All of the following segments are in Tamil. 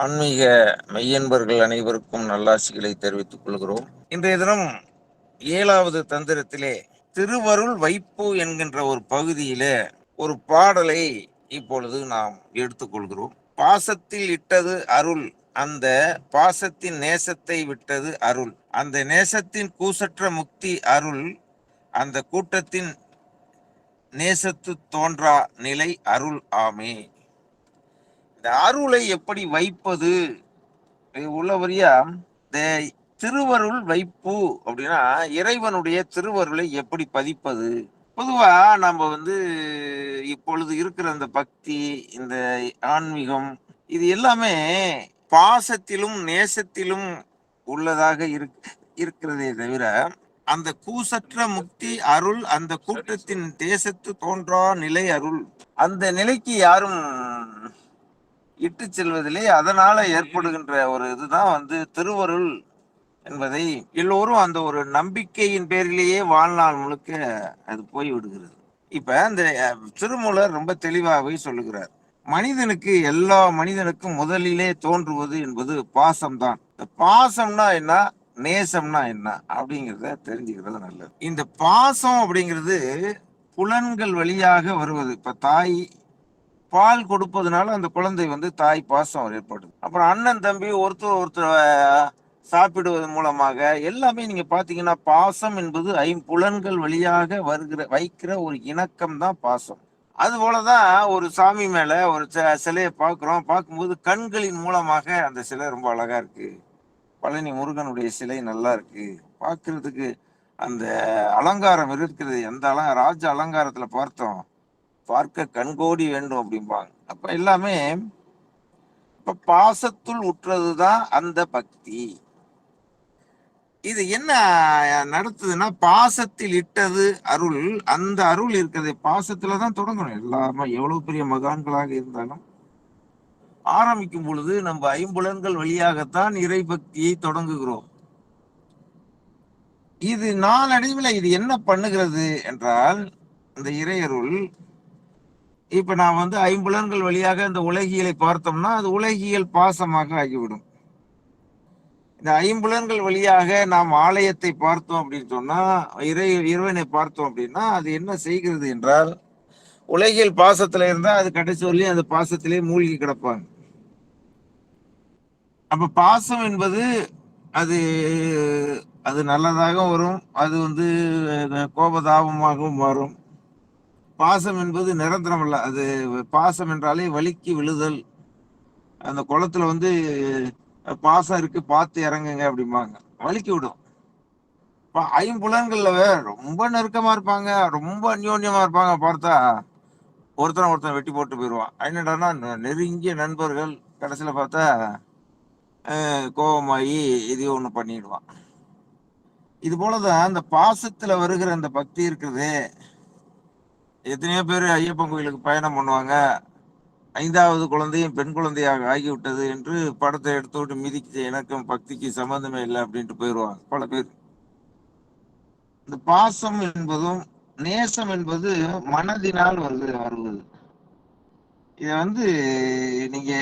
ஆன்மீக மெய்யன்பர்கள் அனைவருக்கும் நல்லாசிகளை தெரிவித்துக் கொள்கிறோம். இன்றைய தினம் ஏழாவது தந்திரத்திலே திருவருள் வைப்பு என்கின்ற ஒரு பகுதியிலே ஒரு பாடலை இப்பொழுது நாம் எடுத்துக்கொள்கிறோம் பாசத்தில் இட்டது அருள் அந்த பாசத்தின் நேசத்தை விட்டது அருள். அந்த நேசத்தின் கூசற்ற முக்தி அருள் அந்த கூட்டத்தின் நேசத்து தோன்றா நிலை அருள் ஆமே. இந்த அருளை எப்படி வைப்பது? உள்ளபடியா இந்த திருவருள் வைப்பு அப்படின்னா இறைவனுடைய திருவருளை எப்படி பதிப்பது? பொதுவா நம்ம வந்து இப்பொழுது இருக்கிற இந்த பக்தி இந்த ஆன்மீகம் இது எல்லாமே பாசத்திலும் நேசத்திலும் உள்ளதாக இருக் இருக்கிறதே தவிர அந்த கூசற்ற முக்தி அருள் அந்த கூட்டத்தின் தேசத்து தோன்றா நிலை அருள். அந்த நிலைக்கு யாரும் இட்டு செல்வதிலே அதனால ஏற்படுகின்ற ஒரு இதுதான் வந்து திருவருள் என்பதை எல்லோரும் அந்த ஒரு நம்பிக்கையின் பேரிலேயே வாழ்நாள் முழுக்க அது போய் விடுகிறது. இப்ப அந்த திருமூலர் ரொம்ப தெளிவாகவே சொல்லுகிறார். மனிதனுக்கு எல்லா மனிதனுக்கும் முதலிலே தோன்றுவது என்பது பாசம்தான். இந்த பாசம்னா என்ன? நேசம்னா என்ன? அப்படிங்கிறத தெரிஞ்சுக்கிறது நல்லது. இந்த பாசம் அப்படிங்கிறது புலன்கள் வழியாக வருவது. இப்ப தாய் பால் கொடுப்பதுனால அந்த குழந்தை வந்து தாய் பாசம் ஏற்படுது. அப்புறம் அண்ணன் தம்பி ஒருத்தர் ஒருத்தர் சாப்பிடுவது மூலமாக எல்லாமே நீங்க பாத்தீங்கன்னா பாசம் என்பது ஐம்புலன்கள் வழியாக வருகிற வைக்கிற ஒரு இணக்கம் தான் பாசம். அது போலதான் ஒரு சாமி மேல ஒரு சிலையை பார்க்குறோம். பார்க்கும்போது கண்களின் மூலமாக அந்த சிலை ரொம்ப அழகா இருக்கு. பழனி முருகனுடைய சிலை நல்லா இருக்கு. பார்க்கறதுக்கு அந்த அலங்காரம் இருக்கிறது. எந்த அலங்க ராஜ அலங்காரத்துல பார்த்தோம். பார்க்க கண்கோடி வேண்டும் அப்படிம்பாங்க. அப்ப எல்லாமே இப்ப பாசத்துள் உற்றதுதான் அந்த பக்தி. இது என்ன நடத்துதுன்னா பாசத்தில் இட்டது அருள் அந்த அருள் இருக்கிறது பாசத்துலதான் தொடங்கணும். எல்லாமே எவ்வளவு பெரிய மகான்களாக இருந்தாலும் ஆரம்பிக்கும் பொழுது நம்ம ஐம்புலன்கள் வழியாகத்தான் இறை பக்தியை தொடங்குகிறோம். இது நாளடைவில் இது என்ன பண்ணுகிறது என்றால் இந்த இறையருள் இப்ப நான் வந்து ஐம்புலன்கள் வழியாக இந்த உலகியலை பார்த்தோம்னா அது உலகியல் பாசமாக ஆகிவிடும். இந்த ஐம்புலன்கள் வழியாக நாம் ஆலயத்தை பார்த்தோம் அப்படின்னு சொன்னா இறை இறைவனை பார்த்தோம் அப்படின்னா அது என்ன செய்கிறது என்றால் உலகியல் பாசத்துல இருந்தா அது கடைசி வரலையும் அந்த பாசத்திலே மூழ்கி கிடப்பாங்க. அப்ப பாசம் என்பது அது அது நல்லதாக வரும் அது வந்து கோபதாபமாகவும் வரும் பாசம் என்பது நிரந்தரம் அல்ல அது பாசம் என்றாலே வலிக்கு விழுதல். அந்த குளத்துல வந்து பாசம் இருக்கு பார்த்து இறங்குங்க அப்படிம்பாங்க. வலிக்கு விடும். ஐம்புலன்கள்ல ரொம்ப நெருக்கமா இருப்பாங்க. ரொம்ப அந்யோன்யமா இருப்பாங்க. பார்த்தா ஒருத்தனை ஒருத்தன் வெட்டி போட்டு போயிடுவான். என்னடானா நெருங்கிய நண்பர்கள் கடைசியில பார்த்தா கோபமாகி இதையோ ஒண்ணு பண்ணிடுவான். இது போலதான் அந்த பாசத்துல வருகிற அந்த பக்தி இருக்குது. எத்தனையோ பேர் ஐயப்பன் கோயிலுக்கு பயணம் பண்ணுவாங்க. ஐந்தாவது குழந்தையும் பெண் குழந்தையாக ஆகிவிட்டது என்று படத்தை எடுத்து விட்டு மிதிக்கு எனக்கும் பக்திக்கு சம்பந்தமே இல்லை அப்படின்ட்டு போயிடுவாங்க பல பேர். இந்த பாசம் என்பதும் நேசம் என்பது மனதினால் வருது வருவது இத வந்து நீங்க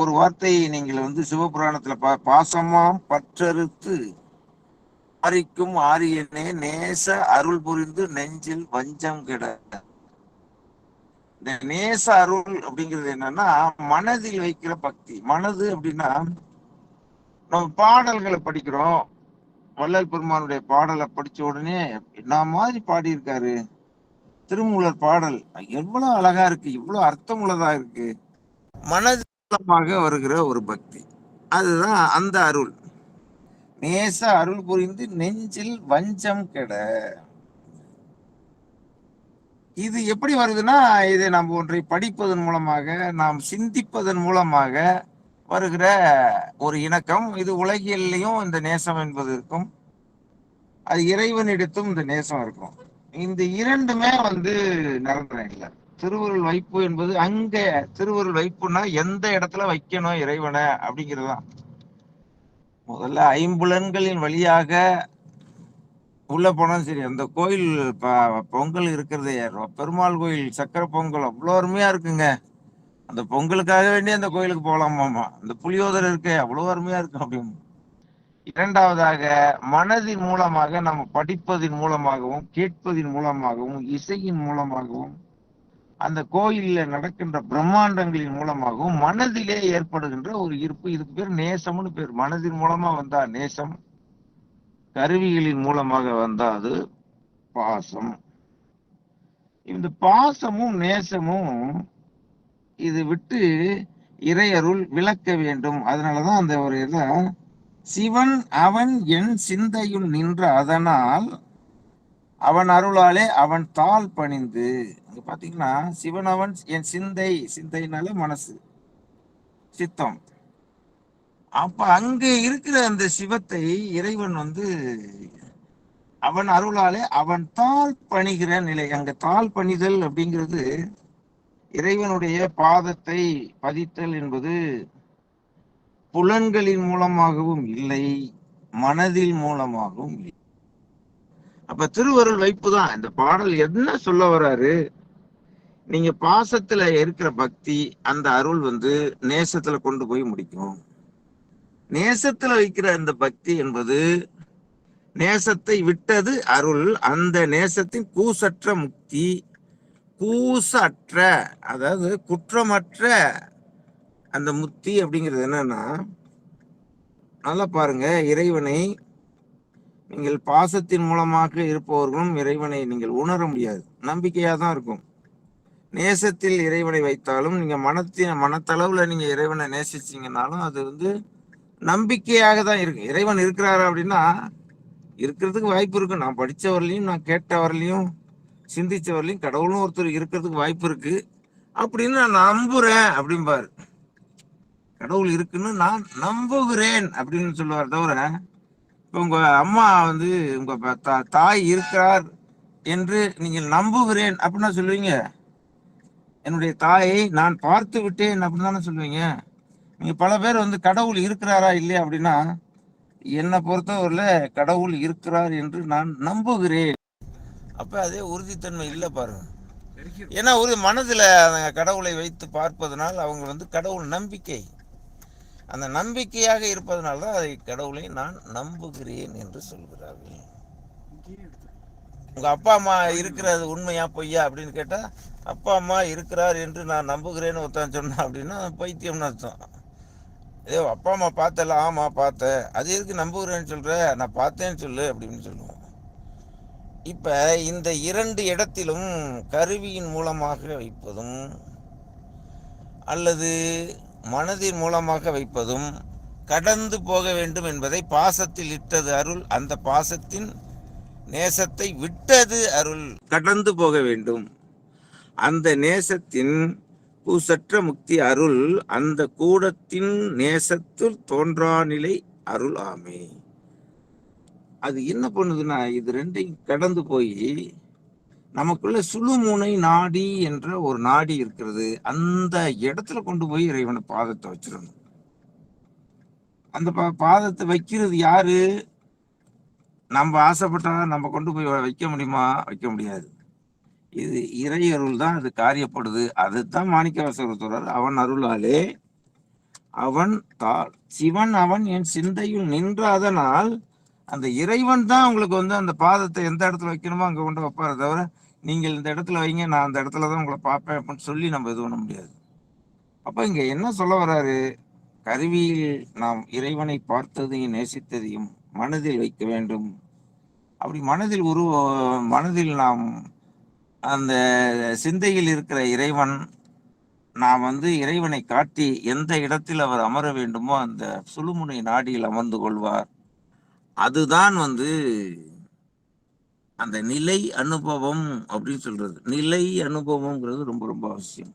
ஒரு வார்த்தை நீங்கள் வந்து சிவபுராணத்துல பா பாசமாம் பற்றறுத்து ஆரிக்கும் ஆரியனே நேச அருள் புரிந்து நெஞ்சில் வஞ்சம் கிட இந்த நேச அருள் அப்படிங்கிறது என்னன்னா மனதில் வைக்கிற பக்தி. மனது அப்படின்னா நம்ம பாடல்களை படிக்கிறோம். வள்ளல் பெருமானுடைய பாடலை படிச்ச உடனே என்ன மாதிரி பாடியிருக்காரு? திருமூலர் பாடல். எவ்வளவு அழகா இருக்கு. இவ்வளவு அர்த்தம் உள்ளதா இருக்கு. மனதமாக வருகிற ஒரு பக்தி. அதுதான் அந்த அருள். நேச அருள் புரிந்து நெஞ்சில் வஞ்சம் கெட. இது எப்படி வருதுன்னா இதை நாம் ஒன்றை படிப்பதன் மூலமாக நாம் சிந்திப்பதன் மூலமாக வருகிற ஒரு இணக்கம். இது உலகியல்லையும் இந்த நேசம் என்பது இருக்கும். அது இறைவனிடத்தும் இந்த நேசம் இருக்கும். இந்த இரண்டுமே வந்து நிரந்தரம் இல்லை. திருவருள் வைப்பு என்பது அங்க திருவருள் வைப்புன்னா எந்த இடத்துல வைக்கணும் இறைவனை அப்படிங்கிறதுதான். முதல்ல ஐம்புலன்களின் வழியாக உள்ள போனாலும் சரி அந்த கோயில் பொங்கல் இருக்கிறதே பெருமாள் கோயில் சக்கரை பொங்கல் அவ்வளோ அருமையா இருக்குங்க. அந்த பொங்கலுக்காக வேண்டி அந்த கோயிலுக்கு போகலாமாமா அந்த புளியோதரை இருக்கே அவ்வளோ அருமையா இருக்கும் அப்படின்னு. இரண்டாவதாக மனதின் மூலமாக நம்ம படிப்பதின் மூலமாகவும் கேட்பதின் மூலமாகவும் இசையின் மூலமாகவும் அந்த கோயிலில் நடக்கின்ற பிரம்மாண்டங்களின் மூலமாகவும் மனதிலே ஏற்படுகின்ற ஒரு ஈர்ப்பு. இதுக்கு பேர் நேசம்னு பேர். மனதின் மூலமா வந்தா நேசம். கருவிகளின் மூலமாக வந்தா அது பாசம். இந்த பாசமும் நேசமும் இது விட்டு இறையருள் விளக்க வேண்டும். அதனாலதான் அந்த ஒரு இதை சிவன் அவன் என் சிந்தையுள் நின்ற அதனால் அவன் அருளாலே அவன் தாள் பணிந்து. அங்க பாத்தீங்கன்னா சிவன் அவன் என் சிந்தை சிந்தைனால மனசு சித்தம். அப்ப அங்க இருக்கிற அந்த சிவத்தை இறைவன் வந்து அவன் அருளாலே அவன் தாள் பணிகிற நிலை அங்க தாள் பணிதல் அப்படிங்கிறது இறைவனுடைய பாதத்தை பதித்தல் என்பது புலன்களின் மூலமாகவும் இல்லை மனதில் மூலமாகவும் இல்லை. அப்ப திருவருள் வைப்பு தான். இந்த பாடல் என்ன சொல்ல வராரு? நீங்க பாசத்துல இருக்கிற பக்தி அந்த அருள் வந்து நேசத்துல கொண்டு போய் முடிக்கும். நேசத்துல வைக்கிற அந்த பக்தி என்பது நேசத்தை விட்டது அருள். அந்த நேசத்தின் கூசற்ற முக்தி கூசற்ற அதாவது குற்றமற்ற அந்த முத்தி அப்படிங்கிறது என்னன்னா நல்லா பாருங்க. இறைவனை நீங்கள் பாசத்தின் மூலமாக இருப்பவர்களும் இறைவனை நீங்கள் உணர முடியாது. நம்பிக்கையாக தான் இருக்கும். நேசத்தில் இறைவனை வைத்தாலும் நீங்கள் மனத்தின் மனத்தளவில் நீங்கள் இறைவனை நேசிச்சிங்கனாலும் அது வந்து நம்பிக்கையாக தான் இருக்கு. இறைவன் இருக்கிறாரு அப்படின்னா இருக்கிறதுக்கு வாய்ப்பு இருக்கு. நான் படிச்ச வரலையும் நான் கேட்ட வரலையும் சிந்திச்ச வரலையும் கடவுளும் ஒருத்தர் இருக்கிறதுக்கு வாய்ப்பு இருக்கு. அப்படின்னு நான் நம்புறேன் அப்படிம்பாரு. கடவுள் இருக்குன்னு நான் நம்புகிறேன் அப்படின்னு சொல்லுவார் தவிர இப்போ உங்க அம்மா வந்து உங்க தா- தாய் இருக்கிறார் என்று நீங்கள் நம்புகிறேன் அப்படின்னா சொல்லுவீங்க. என்னுடைய தாயை நான் பார்த்து விட்டேன் அப்படின்னு தானே சொல்லுவீங்க. நீங்க பல பேர் வந்து கடவுள் இருக்கிறாரா இல்லையா அப்படின்னா என்னை பொறுத்தவரையில் கடவுள் இருக்கிறார் என்று நான் நம்புகிறேன். அப்ப அதே உறுதித்தன்மை இல்லை பாருங்க. ஏன்னா ஒரு மனதில் அந்த கடவுளை வைத்து பார்ப்பதனால் அவங்க வந்து கடவுள் நம்பிக்கை. அந்த நம்பிக்கையாக இருப்பதனால தான் அதை கடவுளை நான் நம்புகிறேன் என்று சொல்கிறார்கள். உங்கள் அப்பா அம்மா இருக்கிறது உண்மையா பொய்யா அப்படின்னு கேட்டால் அப்பா அம்மா இருக்கிறார் என்று நான் நம்புகிறேன்னு ஒருத்தன் சொன்னான் அப்படின்னா பைத்தியம்னு அர்த்தம். ஏ அப்பா அம்மா பார்த்தல ஆமா பார்த்தேன். அது எதுக்கு நம்புகிறேன்னு சொல்கிற நான் பார்த்தேன்னு சொல்லு அப்படின்னு சொல்லுவோம். இப்போ இந்த இரண்டு இடத்திலும் கருவியின் மூலமாக வைப்பதும் அல்லது மனதின் மூலமாக வைப்பதும் கடந்து போக வேண்டும் என்பதை பாசத்தில் இட்டது அருள். அந்த பாசத்தின் நேசத்தை விட்டது அருள். கடந்து போக வேண்டும். அந்த நேசத்தின் கூசற்ற முக்தி அருள் அந்த கூடத்தின் நேசத்தில் தோன்றா நிலை அருள் ஆமே. அது என்ன பண்ணுதுன்னா இது ரெண்டையும் கடந்து போய் நமக்குள்ள சுழுமுனை நாடி என்ற ஒரு நாடி இருக்கிறது. அந்த இடத்துல கொண்டு போய் இறைவனை பாதத்தை வச்சிடணும். அந்த பா- பாதத்தை வைக்கிறது யாரு? நம்ம ஆசைப்பட்டா நம்ம கொண்டு போய் வைக்க முடியுமா? வைக்க முடியாது. இது இறை அருள் தான் அது காரியப்படுது. அதுதான் மாணிக்கவாசகர் சொல்றாரு. அவன் அருளாலே அவன் தா சிவன் அவன் என் சிந்தையில் நின்ற அதனால் அந்த இறைவன் தான் உங்களுக்கு வந்து அந்த பாதத்தை எந்த இடத்துல வைக்கணுமோ அங்கே கொண்டு வைப்பாரு தவிர நீங்கள் இந்த இடத்துல வைங்க நான் அந்த இடத்துல தான் உங்களை பார்ப்பேன் அப்படின்னு சொல்லி நம்ம இது பண்ண முடியாது. அப்போ இங்கே என்ன சொல்ல வர்றாரு கருவியில் நாம் இறைவனை பார்த்ததையும் நேசித்ததையும் மனதில் வைக்க வேண்டும். அப்படி மனதில் உருவ மனதில் நாம் அந்த சிந்தையில் இருக்கிற இறைவன் நாம் வந்து இறைவனை காட்டி எந்த இடத்தில் அவர் அமர வேண்டுமோ அந்த சுழுமுனை நாடியில் அமர்ந்து கொள்வார். அதுதான் வந்து அந்த நிலை அனுபவம் அப்படின்னு சொல்றது. நிலை அனுபவம்ங்கிறது ரொம்ப ரொம்ப அவசியம்.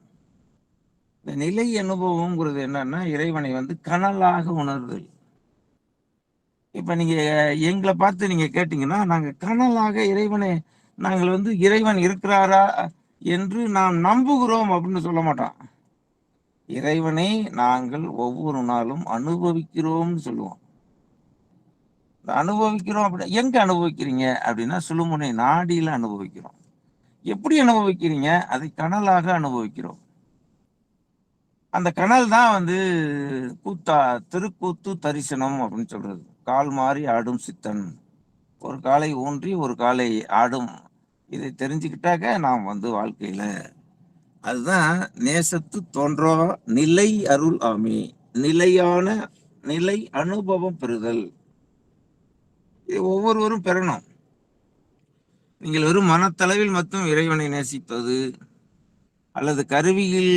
இந்த நிலை அனுபவம்ங்கிறது என்னன்னா இறைவனை வந்து கனலாக உணர்தல். இப்ப நீங்க எங்களை பார்த்து நீங்க கேட்டீங்கன்னா நாங்க கனலாக இறைவனை நாங்கள் வந்து இறைவன் இருக்கிறாரா என்று நாம் நம்புகிறோம் அப்படின்னு சொல்ல மாட்டான். இறைவனை நாங்கள் ஒவ்வொரு நாளும் அனுபவிக்கிறோம்னு சொல்லுவோம். அனுபவிக்கிறோம் அப்படி எங்க அனுபவிக்கிறீங்க அப்படின்னா சுழுமுனை நாடியில அனுபவிக்கிறோம். எப்படி அனுபவிக்கிறீங்க? அதை கனலாக அனுபவிக்கிறோம். அந்த கனல் தான் வந்து கூத்தா திருக்கூத்து தரிசனம் அப்படின்னு சொல்றது. கால் மாறி ஆடும் சித்தன். ஒரு காலை ஊன்றி ஒரு காலை ஆடும் இதை தெரிஞ்சுக்கிட்டாக்க நாம் வந்து வாழ்க்கையில அதுதான் நேசத்து தோன்றா நிலை அருள் ஆமி. நிலையான நிலை அனுபவம் பெறுதல். இது ஒவ்வொருவரும் பெறணும். நீங்கள் வெறும் மனத்தளவில் மட்டும் இறைவனை நேசிப்பது அல்லது கருவியில்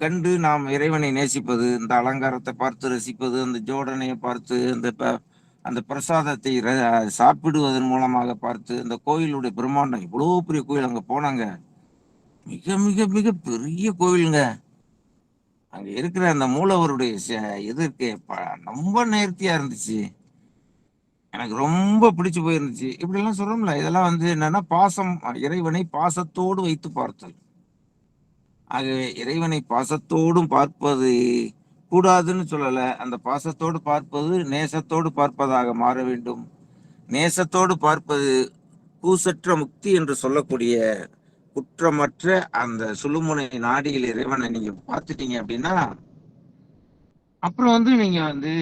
கண்டு நாம் இறைவனை நேசிப்பது இந்த அலங்காரத்தை பார்த்து ரசிப்பது அந்த ஜோடனையை பார்த்து அந்த அந்த பிரசாதத்தை ர- சாப்பிடுவதன் மூலமாக பார்த்து அந்த கோயிலுடைய பிரம்மாண்டம் இவ்வளோ பெரிய கோயில் அங்கே போனாங்க. மிக மிக மிக பெரிய கோயிலுங்க அங்கே இருக்கிற அந்த மூலவருடைய ச- இது ப- ரொம்ப நேர்த்தியா இருந்துச்சு. எனக்கு ரொம்ப பிடிச்சு போயிருந்துச்சு. இப்படிலாம் சொல்றோம்ல இதெல்லாம் வந்து என்னன்னா பாசம் இறைவனை பாசத்தோடு வைத்து பார்த்தல். ஆகவே இறைவனை பாசத்தோடும் பார்ப்பது கூடாதுன்னு சொல்லல. அந்த பாசத்தோடு பார்ப்பது நேசத்தோடு பார்ப்பதாக மாற வேண்டும். நேசத்தோடு பார்ப்பது கூசற்ற முக்தி என்று சொல்லக்கூடிய குற்றமற்ற அந்த சுழுமுனை நாடியில் இறைவனை நீங்க பார்த்துட்டீங்க அப்படின்னா அப்புறம் வந்து நீங்க வந்து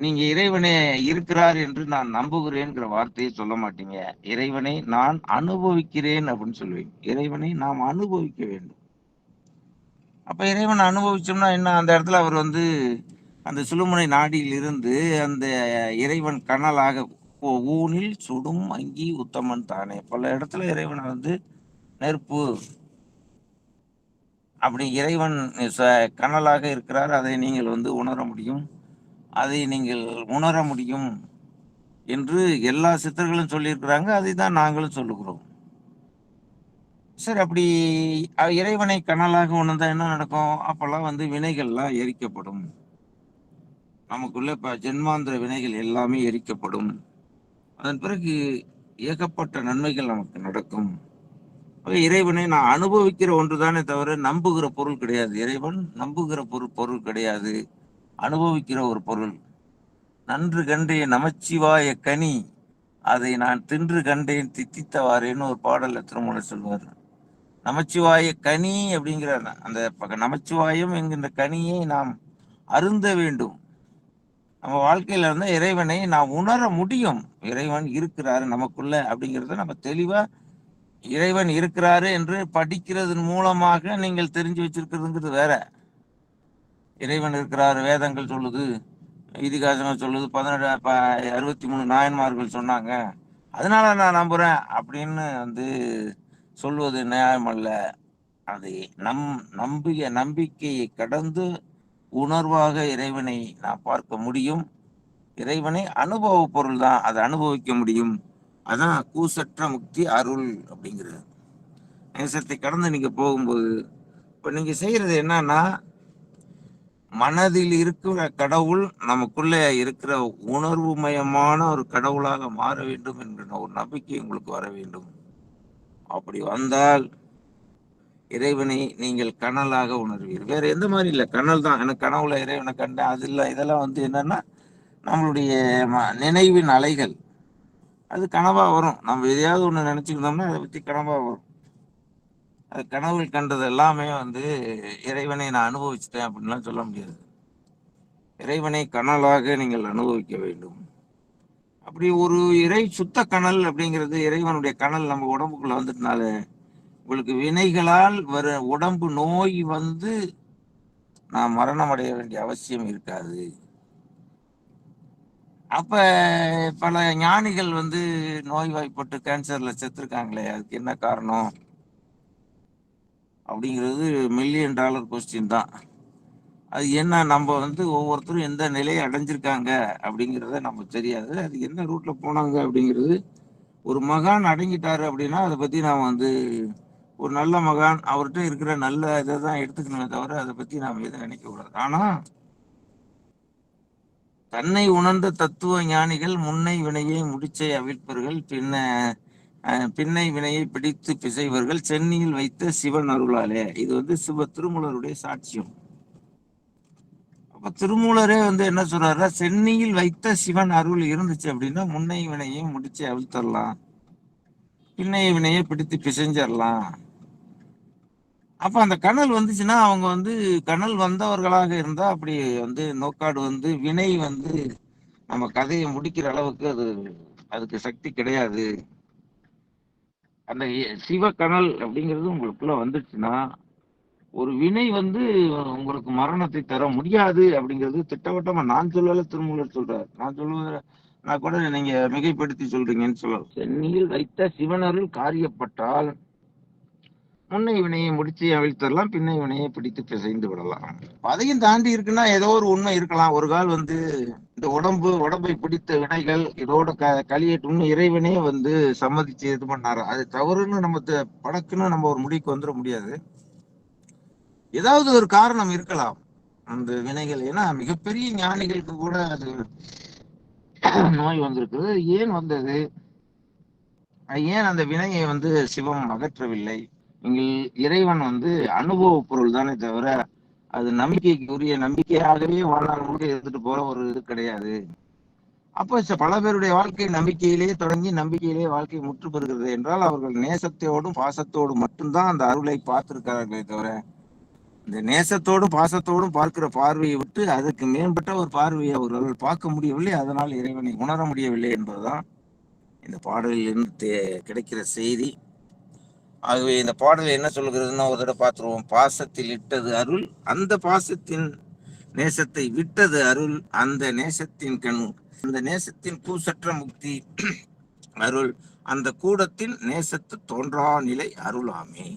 நீங்க இறைவனே இருக்கிறார் என்று நான் நம்புகிறேன்ங்கிற வார்த்தையை சொல்ல மாட்டீங்க. இறைவனை நான் அனுபவிக்கிறேன் அப்படின்னு சொல்லுவீங்க. இறைவனை நாம் அனுபவிக்க வேண்டும். அப்போ இறைவன் அனுபவிச்சோம்னா என்ன? அந்த இடத்துல அவர் வந்து அந்த சுழுமுனை நாடியில் இருந்து அந்த இறைவன் கனலாக ஊனில் சுடும் அங்கி உத்தமன் தானே. பல இடத்துல இறைவனை வந்து நெருப்பு. அப்படி இறைவன் ச- கனலாக இருக்கிறார். அதை நீங்கள் வந்து உணர முடியும். அதை நீங்கள் உணர முடியும் என்று எல்லா சித்தர்களும் சொல்லியிருக்கிறாங்க. அதை தான் நாங்களும் சொல்லுகிறோம். சரி அப்படி இறைவனை கனலாக உணர்ந்தா என்ன நடக்கும்? அப்பெல்லாம் வந்து வினைகள்லாம் எரிக்கப்படும். நமக்குள்ள இப்ப ஜென்மாந்திர வினைகள் எல்லாமே எரிக்கப்படும். அதன் பிறகு ஏகப்பட்ட நன்மைகள் நமக்கு நடக்கும். இறைவனை நான் அனுபவிக்கிற ஒன்றுதானே தவிர நம்புகிற பொருள் கிடையாது. இறைவன் நம்புகிற பொருள் பொருள் கிடையாது. அனுபவிக்கிற ஒரு பொருள். நன்று கண்டே நமச்சிவாய கனி. அதை நான் தின்று கண்டேன் தித்தித்தவாறேன்னு ஒரு பாடல் திருமூலர் சொல்வார். நமச்சிவாய கனி அப்படிங்கிற அந்த நமச்சிவாயம் என்கின்ற கனியை நாம் அருந்த வேண்டும். நம்ம வாழ்க்கையில வந்து இறைவனை நாம் உணர முடியும். இறைவன் இருக்கிறாரு நமக்குள்ள அப்படிங்கிறத நம்ம தெளிவா இறைவன் இருக்கிறாரு என்று படிக்கிறதன் மூலமாக நீங்கள் தெரிஞ்சு வச்சிருக்கிறதுங்கிறது வேற. இறைவன் இருக்கிறார் வேதங்கள் சொல்லுது இதிகாசங்கள் சொல்லுது பதினெட்டு ப- அறுபத்தி மூணு நாயன்மார்கள் சொன்னாங்க. அதனால நான் நம்புறேன் அப்படின்னு வந்து சொல்வது நியாயமல்ல. அதை நம் நம்பிக்கை நம்பிக்கையை கடந்து உணர்வாக இறைவனை நான் பார்க்க முடியும். இறைவனை அனுபவ பொருள் தான் அதை அனுபவிக்க முடியும். அதான் கூசற்ற முக்தி அருள் அப்படிங்கிறது. நேசத்தை கடந்து நீங்க போகும்போது இப்ப நீங்க செய்யறது என்னன்னா மனதில் இருக்கிற கடவுள் நமக்குள்ள இருக்கிற உணர்வு மயமான ஒரு கடவுளாக மாற வேண்டும் என்கிற ஒரு நம்பிக்கை உங்களுக்கு வர வேண்டும். அப்படி வந்தால் இறைவனை நீங்கள் கனலாக உணர்வீர்கள். வேற எந்த மாதிரி இல்லை. கனல் தான். எனக்கு கனவுல இறைவனை கண்டேன் அது இல்லை. இதெல்லாம் வந்து என்னன்னா நம்மளுடைய ம- நினைவின் அலைகள். அது கனவா வரும். நம்ம எதையாவது ஒண்ணு நினைச்சுக்கிட்டோம்னா அதை பத்தி கனவா வரும். அது கனவுகள் கண்டது எல்லாமே வந்து இறைவனை நான் அனுபவிச்சிட்டேன் அப்படின்லாம் சொல்ல முடியாது. இறைவனை கனலாக நீங்கள் அனுபவிக்க வேண்டும். அப்படி ஒரு இறை சுத்த கணல் அப்படிங்கிறது இறைவனுடைய கணல் நம்ம உடம்புக்குள்ள வந்துட்டனால உங்களுக்கு வினைகளால் வர உடம்பு நோய் வந்து நான் மரணம் அடைய வேண்டிய அவசியம் இருக்காது. அப்ப பல ஞானிகள் வந்து நோய்வாய்ப்பட்டு கேன்சர்ல செத்துருக்காங்களே அதுக்கு என்ன காரணம்? அப்படிங்கிறது மில்லியன் டாலர் கொஸ்டின் தான். அது என்ன நம்ம வந்து ஒவ்வொருத்தரும் எந்த நிலையை அடைஞ்சிருக்காங்க அப்படிங்கிறத நமக்கு தெரியாது. அது என்ன ரூட்ல போனாங்க அப்படிங்கிறது ஒரு மகான் அடங்கிட்டாரு அப்படின்னா அதை பத்தி நாம் வந்து ஒரு நல்ல மகான் அவர்கிட்ட இருக்கிற நல்ல இதை தான் எடுத்துக்கணுமே தவிர அதை பத்தி நாம் எதுவும் நினைக்க கூடாது. ஆனா தன்னை உணர்ந்த தத்துவ ஞானிகள் முன்னை வினையை முடிச்சை அவிழ்ப்பர்கள் பின்ன பின்னை வினையை பிடித்து பிசைவர்கள் சென்னையில் வைத்த சிவன் அருளாலே. இது வந்து சிவ திருமலருடைய சாட்சியம். அப்ப திருமூலரே வந்து என்ன சொல்றாருன்னா சென்னையில் வைத்த சிவன் அருள் இருந்துச்சு அப்படின்னா முன்னை வினையை முடிச்சு அவிழ்த்தரலாம். பின்னைய வினையை பிடித்து பிசைஞ்சிடலாம் அப்ப அந்த கனல் வந்துச்சுன்னா அவங்க வந்து கனல் வந்தவர்களாக இருந்தா அப்படி வந்து நோக்காடு வந்து வினை வந்து நம்ம கதையை முடிக்கிற அளவுக்கு அது அதுக்கு சக்தி கிடையாது. அந்த சிவ கணல் அப்படிங்கிறது உங்களுக்குள்ள வந்துச்சுன்னா ஒரு வினை வந்து உங்களுக்கு மரணத்தை தர முடியாது அப்படிங்கிறது திட்டவட்டமா நான் சொல்லல திருமூலர் சொல்றாரு. நான் சொல்லுவத நான் கூட நீங்க மிகைப்படுத்தி சொல்றீங்கன்னு சொல்லலாம். சென்னையில் வைத்த சிவனருள் காரியப்பட்டால் முன்னை வினையை முடிச்சு அவிழ்த்தரலாம் பின்னை வினையை பிடித்து பிசைந்து விடலாம். அதையும் தாண்டி இருக்குன்னா ஏதோ ஒரு உண்மை இருக்கலாம். ஒரு கால் வந்து இந்த உடம்பு உடம்பை பிடித்த வினைகள் இதோட க கலியட்டும்னு இறைவனே வந்து சம்மதிச்சு இது பண்ணாரு? அது தவறுன்னு நம்ம த- படக்குன்னு நம்ம ஒரு முடிவுக்கு வந்துட முடியாது. ஏதாவது ஒரு காரணம் இருக்கலாம். அந்த வினைகள் ஏன்னா மிகப்பெரிய ஞானிகளுக்கு கூட அது நோய் வந்திருக்குது. ஏன் வந்தது? ஏன் அந்த வினையை வந்து சிவம் அகற்றவில்லை? எங்கள் இறைவன் வந்து அனுபவ பொருள் தானே தவிர அது நம்பிக்கைக்கு உரிய நம்பிக்கையாகவே வாழ்நாள் முழுக்க எடுத்துட்டு போற ஒரு இது கிடையாது. அப்ப ச- பல பேருடைய வாழ்க்கை நம்பிக்கையிலேயே தொடங்கி நம்பிக்கையிலேயே வாழ்க்கை முற்று பெறுகிறது என்றால் அவர்கள் நேசத்தோடும் பாசத்தோடும் மட்டும்தான் அந்த அருளை பார்த்திருக்கிறார்களே தவிர இந்த நேசத்தோடும் பாசத்தோடும் பார்க்கிற பார்வையை விட்டு அதற்கு மேம்பட்ட ஒரு பார்வையை அவர்கள் பார்க்க முடியவில்லை. அதனால் இறைவனை உணர முடியவில்லை என்பதுதான் இந்த பாடலில் இருந்து கிடைக்கிற செய்தி. ஆகவே இந்த பாடல் என்ன சொல்கிறதுன்னா ஒரு தடவை பார்த்துருவோம். பாசத்தில் இட்டது அருள் அந்த பாசத்தின் நேசத்தை விட்டது அருள் அந்த நேசத்தின் கண் அந்த நேசத்தின் பூசற்ற முக்தி அருள் அந்த கூடத்தில் நேசத்து தோன்றா நிலை அருளாமே.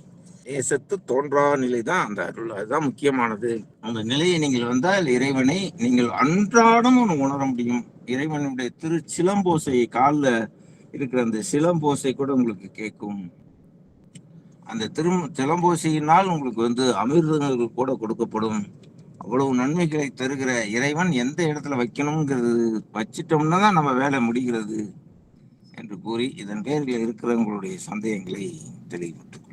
நேசத்து தோன்றா நிலை தான் அந்த அருள். அதுதான் முக்கியமானது. அந்த நிலையை நீங்கள் வந்தால் இறைவனை நீங்கள் அன்றாடம் உணர முடியும். இறைவனுடைய திரு சிலம்போசையை காலில் இருக்கிற அந்த சிலம்போசை கூட உங்களுக்கு கேட்கும். அந்த திரும் சிலம்போசையினால் உங்களுக்கு வந்து அமிர்தங்கள் கூட கொடுக்கப்படும். அவ்வளவு நன்மைகளை தருகிற இறைவன் எந்த இடத்துல வைக்கணுங்கிறது வச்சிட்டோம்னா தான் நம்ம வேலை முடிகிறது என்று கூறி இதன் பேரில் இருக்கிறவங்களுடைய சந்தேகங்களை தெளிவுபட்டுக்